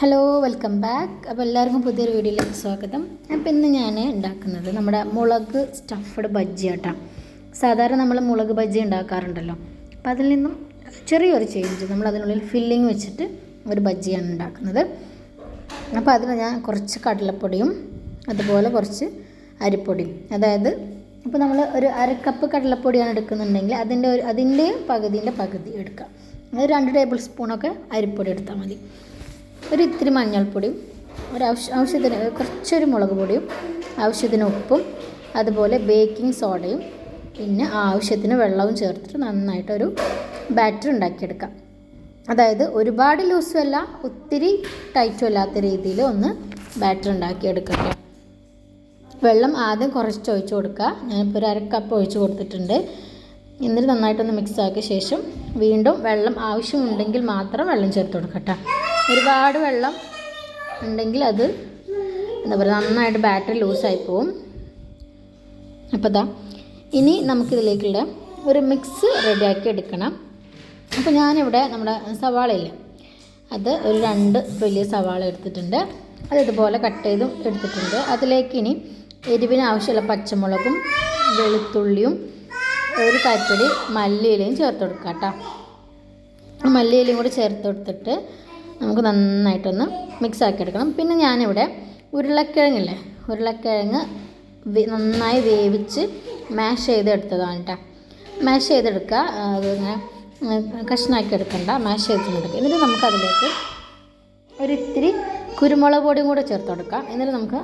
Hello welcome back അപ്പോൾ എല്ലാവർക്കും പുതിയൊരു വീഡിയോയിലേക്ക് സ്വാഗതം. അപ്പോൾ ഇന്ന് ഞാൻ ഉണ്ടാക്കുന്നത് നമ്മുടെ മുളക് സ്റ്റഫ്ഡ് ബജ്ജി ആട്ടാ. സാധാരണ നമ്മൾ മുളക് ബജ്ജി ഉണ്ടാക്കാറുണ്ടല്ലോ. അപ്പോൾ അതിൽ നിന്നും ചെറിയൊരു ചേഞ്ച് നമ്മൾ അതിനുള്ളിൽ ഫില്ലിങ് വെച്ചിട്ട് ഒരു ബജ്ജിയാണ് ഉണ്ടാക്കുന്നത്. അപ്പോൾ അതിന് ഞാൻ കുറച്ച് കടലപ്പൊടിയും അതുപോലെ കുറച്ച് അരിപ്പൊടിയും. അതായത് ഇപ്പോൾ നമ്മൾ ഒരു അര കപ്പ് കടലപ്പൊടിയാണ് എടുക്കുന്നുണ്ടെങ്കിൽ അതിന്റെ ഒരു അതിന്റെ പകുതിന്റെ പകുതി എടുക്കുക അത് രണ്ട് ടേബിൾ സ്പൂണൊക്കെ അരിപ്പൊടി എടുത്താൽ മതി. ഒരു ഇത്തിരി മഞ്ഞൾപ്പൊടിയും ഒരു ആവശ്യ ആവശ്യത്തിന് കുറച്ചൊരു മുളക് പൊടിയും ആവശ്യത്തിന് ഉപ്പും അതുപോലെ ബേക്കിംഗ് സോഡയും പിന്നെ ആവശ്യത്തിന് വെള്ളവും ചേർത്തിട്ട് നന്നായിട്ടൊരു ബാറ്റർ ഉണ്ടാക്കിയെടുക്കാം. അതായത് ഒരുപാട് ലൂസും അല്ല ഒത്തിരി ടൈറ്റും അല്ലാത്ത രീതിയിൽ ഒന്ന് ബാറ്റർ ഉണ്ടാക്കിയെടുക്കട്ടെ വെള്ളം ആദ്യം കുറച്ച് ഒഴിച്ചു കൊടുക്കുക. ഞാനിപ്പോൾ ഒരു അര കപ്പ് ഒഴിച്ച് കൊടുത്തിട്ടുണ്ട്. എന്നിട്ട് നന്നായിട്ടൊന്ന് മിക്സ് ആക്കിയ ശേഷം വീണ്ടും വെള്ളം ആവശ്യമുണ്ടെങ്കിൽ മാത്രം വെള്ളം ചേർത്ത് കൊടുക്കട്ടെ ഒരുപാട് വെള്ളം ഉണ്ടെങ്കിൽ അത് എന്താ പറയുക നന്നായിട്ട് ബാറ്ററി ലൂസായി പോവും. അപ്പോൾ ഇതാ ഇനി നമുക്കിതിലേക്കുള്ള ഒരു മിക്സ് റെഡിയാക്കി എടുക്കണം. അപ്പോൾ ഞാനിവിടെ നമ്മുടെ സവാളയില്ല അത് ഒരു രണ്ട് വലിയ സവാള എടുത്തിട്ടുണ്ട്. അത് ഇതുപോലെ കട്ട് ചെയ്തും എടുത്തിട്ടുണ്ട്. അതിലേക്ക് ഇനി എരിവിന് ആവശ്യമുള്ള പച്ചമുളകും വെളുത്തുള്ളിയും ഒരു കൈപ്പിടി മല്ലിയിലയും ചേർത്ത് കൊടുക്കാം കേട്ടോ. മല്ലിയിലയും കൂടി ചേർത്ത് കൊടുത്തിട്ട് നമുക്ക് നന്നായിട്ടൊന്ന് മിക്സ് ആക്കി എടുക്കണം പിന്നെ ഞാനിവിടെ ഉരുളക്കിഴങ്ങില്ലേ ഉരുളക്കിഴങ്ങ് നന്നായി വേവിച്ച് മാഷ് ചെയ്തെടുത്തതാണ് കേട്ടോ മാഷ് ചെയ്തെടുക്കുക അതിങ്ങനെ കഷ്ണാക്കി എടുക്കണ്ട മാഷ് ചെയ്തെടുക്കുക എന്നിട്ട് നമുക്കതിലേക്ക് ഒരിത്തിരി കുരുമുളക് പൊടിയും കൂടെ ചേർത്ത് കൊടുക്കാം. എന്നിട്ട് നമുക്ക്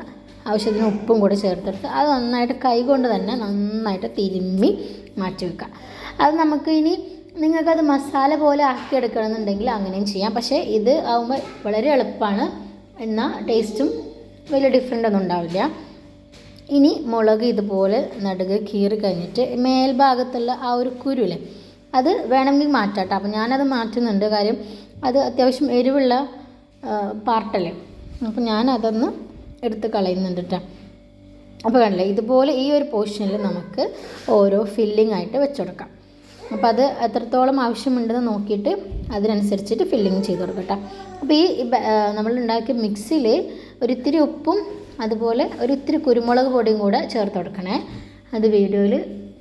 ആവശ്യത്തിന് ഉപ്പും കൂടെ ചേർത്തെടുത്ത് അത് നന്നായിട്ട് കൈകൊണ്ട് തന്നെ നന്നായിട്ട് തിരുമ്മി മാറ്റി വെക്കുക. അത് നമുക്ക് ഇനി നിങ്ങൾക്കത് മസാല പോലെ ആക്കി ആക്കിയെടുക്കണമെന്നുണ്ടെങ്കിൽ അങ്ങനെയും ചെയ്യാം. പക്ഷേ ഇത് ആകുമ്പോൾ വളരെ എളുപ്പമാണ് എന്നാൽ ടേസ്റ്റും വലിയ ഡിഫറെന്റ് ഒന്നും ഉണ്ടാവില്ല. ഇനി മുളക് ഇതുപോലെ നടുക് കീറി കഴിഞ്ഞിട്ട് മേൽഭാഗത്തുള്ള ആ ഒരു കുരുല്ലേ അത് വേണമെങ്കിൽ മാറ്റാം കേട്ടോ അപ്പോൾ ഞാനത് മാറ്റുന്നുണ്ട്. കാര്യം അത് അത്യാവശ്യം എരിവുള്ള പാർട്ടല്ലേ. അപ്പോൾ ഞാനതൊന്ന് എടുത്ത് കളയുന്നുണ്ട് കേട്ടോ അപ്പോൾ കണ്ടില്ലേ ഇതുപോലെ ഈ ഒരു പോർഷനിൽ നമുക്ക് ഓരോ ഫില്ലിംഗ് ആയിട്ട് വെച്ചുകൊടുക്കാം അപ്പോൾ അത് എത്രത്തോളം ആവശ്യമുണ്ടെന്ന് നോക്കിയിട്ട് അതിനനുസരിച്ചിട്ട് ഫില്ലിങ് ചെയ്ത് കൊടുക്കട്ടെ. അപ്പോൾ ഈ നമ്മൾ ഉണ്ടാക്കിയ മിക്സിയിൽ ഒരിത്തിരി ഉപ്പും അതുപോലെ ഒരിത്തിരി കുരുമുളക് പൊടിയും കൂടെ ചേർത്ത് കൊടുക്കണേ. അത് വീഡിയോയിൽ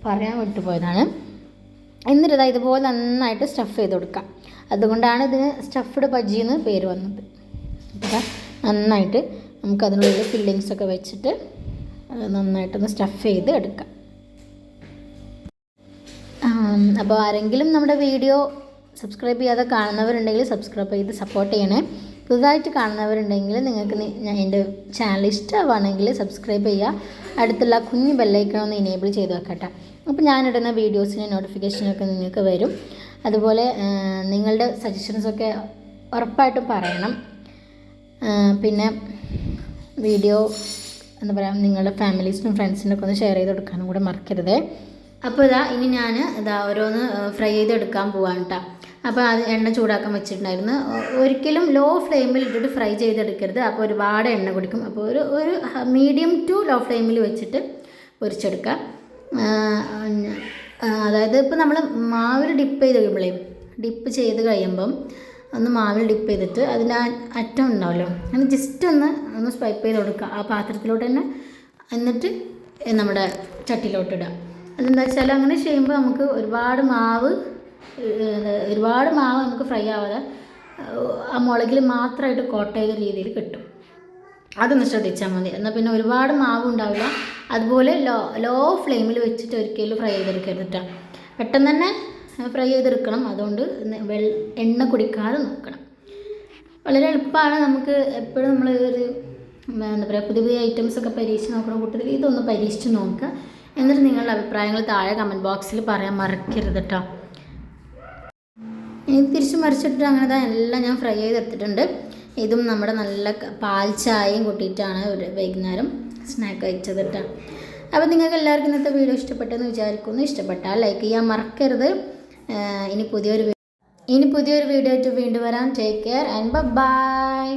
പറയാൻ വിട്ടുപോയതാണ്. എന്നിട്ട് ഇതുപോലെ നന്നായിട്ട് സ്റ്റഫ് ചെയ്ത് കൊടുക്കാം. അതുകൊണ്ടാണ് ഇതിന് സ്റ്റഫ്ഡ് ബജ്ജി എന്ന് പേര് വന്നത്. നന്നായിട്ട് നമുക്ക് അതിനുള്ളിൽ ഫില്ലിങ്സ് ഒക്കെ വെച്ചിട്ട് നന്നായിട്ടൊന്ന് സ്റ്റഫ് ചെയ്ത് എടുക്കാം. അപ്പോൾ ആരെങ്കിലും നമ്മുടെ വീഡിയോ സബ്സ്ക്രൈബ് ചെയ്യാതെ കാണുന്നവരുണ്ടെങ്കിൽ സബ്സ്ക്രൈബ് ചെയ്ത് സപ്പോർട്ട് ചെയ്യണേ. പുതുതായിട്ട് കാണുന്നവരുണ്ടെങ്കിൽ നിങ്ങൾക്ക് എന്റെ ചാനൽ ഇഷ്ടമാണെങ്കിൽ സബ്സ്ക്രൈബ് ചെയ്യുക. അടുത്തുള്ള കുഞ്ഞു ബെല്ലൈക്കണമെന്ന് ഇനേബിൾ ചെയ്ത് വെക്കട്ടെ. അപ്പോൾ ഞാനിടുന്ന വീഡിയോസിന് നോട്ടിഫിക്കേഷനൊക്കെ നിങ്ങൾക്ക് വരും. അതുപോലെ നിങ്ങളുടെ സജഷൻസൊക്കെ ഉറപ്പായിട്ടും പറയണം. പിന്നെ വീഡിയോ എന്താ പറയുക നിങ്ങളുടെ ഫാമിലീസിനും ഫ്രണ്ട്സിനൊക്കെ ഒന്ന് ഷെയർ ചെയ്ത് കൊടുക്കാനും കൂടെ മറക്കരുത്. അപ്പോൾ ഇതാ ഇനി ഞാൻ ഇതാ ഓരോന്ന് ഫ്രൈ ചെയ്തെടുക്കാൻ പോവാണ് കേട്ടോ അപ്പോൾ അത് എണ്ണ ചൂടാക്കാൻ വെച്ചിട്ടുണ്ടായിരുന്നു. ഒരിക്കലും ലോ ഫ്ലെയിമിൽ ഇട്ടിട്ട് ഫ്രൈ ചെയ്തെടുക്കരുത്. അപ്പോൾ ഒരുപാട് എണ്ണ കുടിക്കും. അപ്പോൾ ഒരു ഒരു മീഡിയം ടു ലോ ഫ്ലെയിമിൽ വെച്ചിട്ട് പൊരിച്ചെടുക്കുക അതായത് ഇപ്പോൾ നമ്മൾ മാവിൽ ഡിപ്പ് ചെയ്ത് കഴിയുമ്പോഴേ ഡിപ്പ് ചെയ്ത് കഴിയുമ്പം ഒന്ന് മാവിൽ ഡിപ്പ് ചെയ്തിട്ട് അതിന്റെ അറ്റം ഉണ്ടാവുമല്ലോ അങ്ങനെ ജസ്റ്റ് ഒന്ന് ഒന്ന് സ്വൈപ്പ് ചെയ്ത് കൊടുക്കുക. ആ പാത്രത്തിലോട്ട് തന്നെ എന്നിട്ട് നമ്മുടെ ചട്ടിയിലോട്ട് ഇടുക. അതെന്താ വെച്ചാൽ അങ്ങനെ ചെയ്യുമ്പോൾ നമുക്ക് ഒരുപാട് മാവ് ഒരുപാട് മാവ് നമുക്ക് ഫ്രൈ ആവാതെ ആ മുളകിൽ മാത്രമായിട്ട് കോട്ട ചെയ്ത രീതിയിൽ കിട്ടും. അതൊന്ന് ശ്രദ്ധിച്ചാൽ മതി. എന്നാൽ പിന്നെ ഒരുപാട് മാവ് ഉണ്ടാവില്ല. അതുപോലെ ലോ ലോ ഫ്ലെയിമിൽ വെച്ചിട്ട് ഒരിക്കലും ഫ്രൈ ചെയ്തെടുക്കരുത് പെട്ടെന്ന് തന്നെ ഫ്രൈ ചെയ്തെടുക്കണം. അതുകൊണ്ട് എണ്ണ കുടിക്കാതെ നോക്കണം. വളരെ എളുപ്പമാണ് നമുക്ക് എപ്പോഴും നമ്മൾ ഒരു എന്താ പറയുക പുതിയ പുതിയ ഐറ്റംസ് ഒക്കെ പരീക്ഷിച്ച് നോക്കുന്ന കൂട്ടത്തിൽ ഇതൊന്ന് പരീക്ഷിച്ച് നോക്കുക. എന്നിട്ട് നിങ്ങളുടെ അഭിപ്രായങ്ങൾ താഴെ കമന്റ് ബോക്സിൽ പറയാൻ മറക്കരുത് കേട്ടോ ഇനി തിരിച്ച് മറിച്ചിട്ട് അങ്ങനെ തന്നെ എല്ലാം ഞാൻ ഫ്രൈ ചെയ്തെടുത്തിട്ടുണ്ട് ഇതും നമ്മുടെ നല്ല പാൽ ചായയും കൂട്ടിയിട്ടാണ് ഒരു വൈകുന്നേരം സ്നാക്ക് കഴിച്ചത് കേട്ടോ അപ്പോൾ നിങ്ങൾക്ക് എല്ലാവർക്കും ഇന്നത്തെ വീഡിയോ ഇഷ്ടപ്പെട്ടെന്ന് വിചാരിക്കുന്നു. ഇഷ്ടപ്പെട്ടാൽ ലൈക്ക് ചെയ്യാൻ മറക്കരുത്. ഇനി പുതിയൊരു ഇനി പുതിയൊരു വീഡിയോ ആയിട്ട് വീണ്ടും വരാം. Take care and by